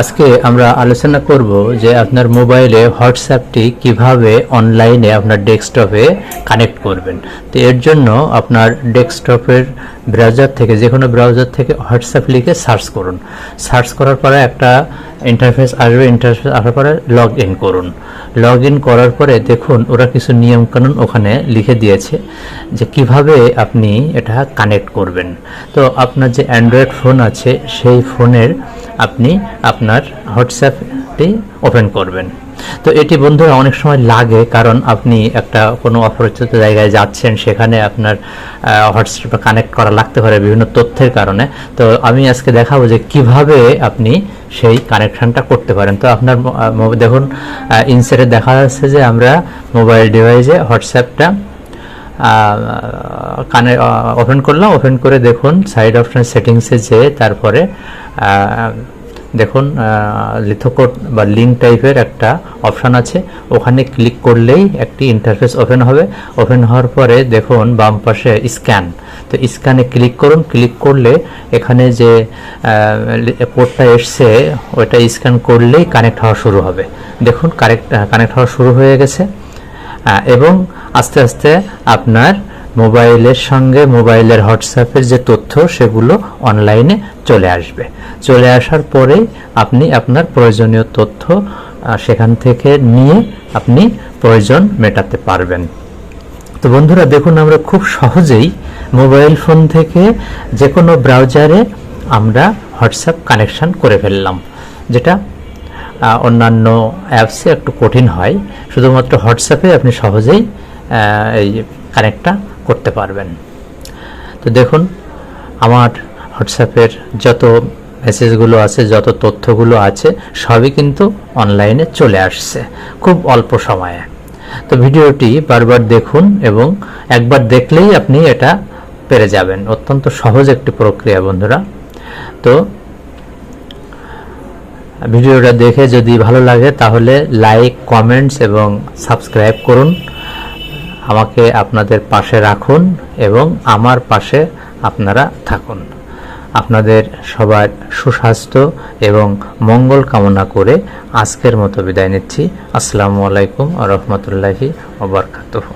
আজকে আমরা আলোচনা করব যে আপনার মোবাইলে হোয়াটসঅ্যাপটি কীভাবে অনলাইনে আপনার ডেস্কটপে কানেক্ট করবেন। তো এর জন্য আপনার ডেস্কটপের ব্রাউজার থেকে, যে কোনো ব্রাউজার থেকে হোয়াটসঅ্যাপ লিখে সার্চ করুন। সার্চ করার পরে একটা ইন্টারফেস আসবে ইন্টারফেস আসার পরে লগ ইন করুন। লগ ইন করার পরে দেখুন, ওরা কিছু নিয়মকানুন ওখানে লিখে দিয়েছে যে কীভাবে আপনি এটা কানেক্ট করবেন। তো আপনার যে অ্যান্ড্রয়েড ফোন আছে, সেই ফোনের আপনি আপনার হোয়াটসঅ্যাপটি ওপেন করবেন। তো এটি বন্ধুরা অনেক সময় লাগে কারণ আপনি একটা কোনো অপরিচিত জায়গায় যাচ্ছেন, সেখানে আপনার হোয়াটসঅ্যাপে কানেক্ট করা লাগতে পারে বিভিন্ন তথ্যের কারণে। তো আমি আজকে দেখাবো যে কীভাবে আপনি সেই কানেকশনটা করতে পারেন। তো আপনার দেখুন ইনসেটে দেখা যাচ্ছে যে আমরা মোবাইল ডিভাইসে হোয়াটসঅ্যাপটা কানে ওপেন করলাম ওপেন করে দেখুন সাইড অপশন সেটিংসে যেয়ে তারপরে দেখুন লিথোকোড বা লিঙ্ক টাইপের একটা অপশান আছে। ওখানে ক্লিক করলেই একটি ইন্টারফেস ওপেন হবে। ওপেন হওয়ার পরে দেখুন, বাম পাশে স্ক্যান তো স্ক্যানে ক্লিক করুন ক্লিক করলে এখানে যে কোডটা এসছে, ওইটা স্ক্যান করলেই কানেক্ট হওয়া শুরু হবে। দেখুন কানেক্ট কানেক্ট হওয়া শুরু হয়ে গেছে। এবং আস্তে আস্তে আপনার মোবাইলের সঙ্গে, মোবাইলের হোয়াটসঅ্যাপের যে তথ্য, সেগুলো অনলাইনে চলে আসবে। চলে আসার পরেই আপনি আপনার প্রয়োজনীয় তথ্য সেখান থেকে নিয়ে আপনি প্রয়োজন মেটাতে পারবেন। তো বন্ধুরা, দেখুন আমরা খুব সহজেই মোবাইল ফোন থেকে যে কোনো ব্রাউজারে আমরা হোয়াটসঅ্যাপ কানেকশন করে ফেললাম, যেটা অন্যান্য অ্যাপসে একটু কঠিন হয়। শুধুমাত্র হোয়াটসঅ্যাপে আপনি সহজেই এই কানেক্টটা করতে পারবেন। তো দেখুন, আমার হোয়াটসঅ্যাপের যত মেসেজগুলো আছে, যত তথ্যগুলো আছে, সবই কিন্তু অনলাইনে চলে আসছে, খুব অল্প সময়ে। তো ভিডিওটি বারবার দেখুন এবং একবার দেখলেই আপনি এটা পেরে যাবেন। অত্যন্ত সহজ একটি প্রক্রিয়া, বন্ধুরা। তো ভিডিওটা দেখে যদি ভালো লাগে, তাহলে লাইক কমেন্টস এবং সাবস্ক্রাইব করুন। আমাকে আপনাদের পাশে রাখুন এবং আমার পাশে আপনারা থাকুন। আপনাদের সবার সুস্বাস্থ্য এবং মঙ্গল কামনা করে আজকের মতো বিদায় নিচ্ছি। আসসালামু আলাইকুম রহমতুল্লাহি ওবরকাতুহ